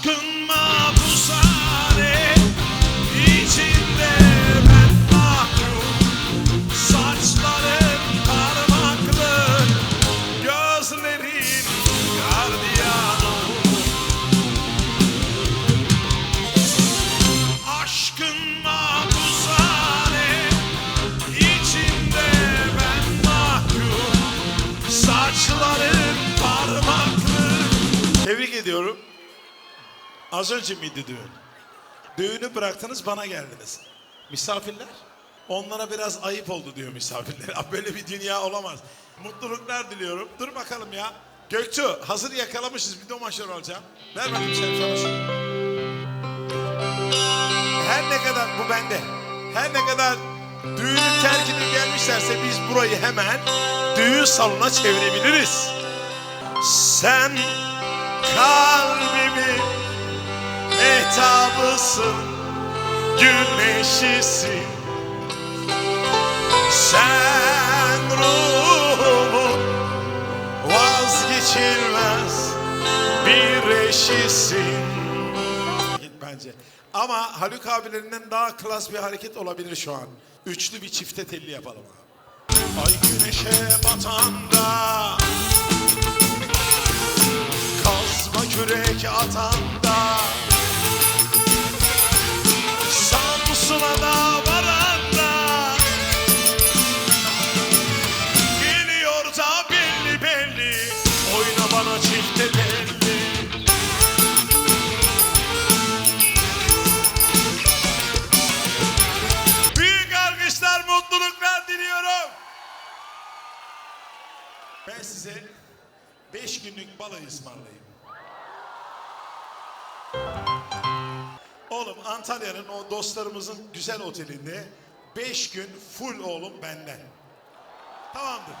Aşkın mahpushane içinde ben mahkum Saçların parmaklı Gözlerin gardiyanı Aşkın mahpushane içinde ben mahkum Saçların parmaklı. Tebrik ediyorum. Az önce miydi düğün? Düğünü bıraktınız bana geldiniz. Misafirler? Onlara biraz ayıp oldu diyor misafirler. Böyle bir dünya olamaz. Mutluluklar diliyorum. Dur bakalım ya. Göktuğ hazır yakalamışız bir domaşör alacağım. Ver bakayım sen sana şunu. Her ne kadar bu bende. Her ne kadar düğünü terk edip gelmişlerse biz burayı hemen düğün salonuna çevirebiliriz. Sen kalbimin mehtabısın, güneşisin. Sen ruhumun vazgeçilmez bir eşisin. Bence. Ama Haluk abilerinden daha klas bir hareket olabilir şu an. Üçlü bir çifte telli yapalım. Ay güneşe batanda Kazma kürek atanda Ben size beş günlük balayı ısmarlayayım. Oğlum Antalya'nın o dostlarımızın güzel otelinde beş gün full oğlum benden. Tamamdır.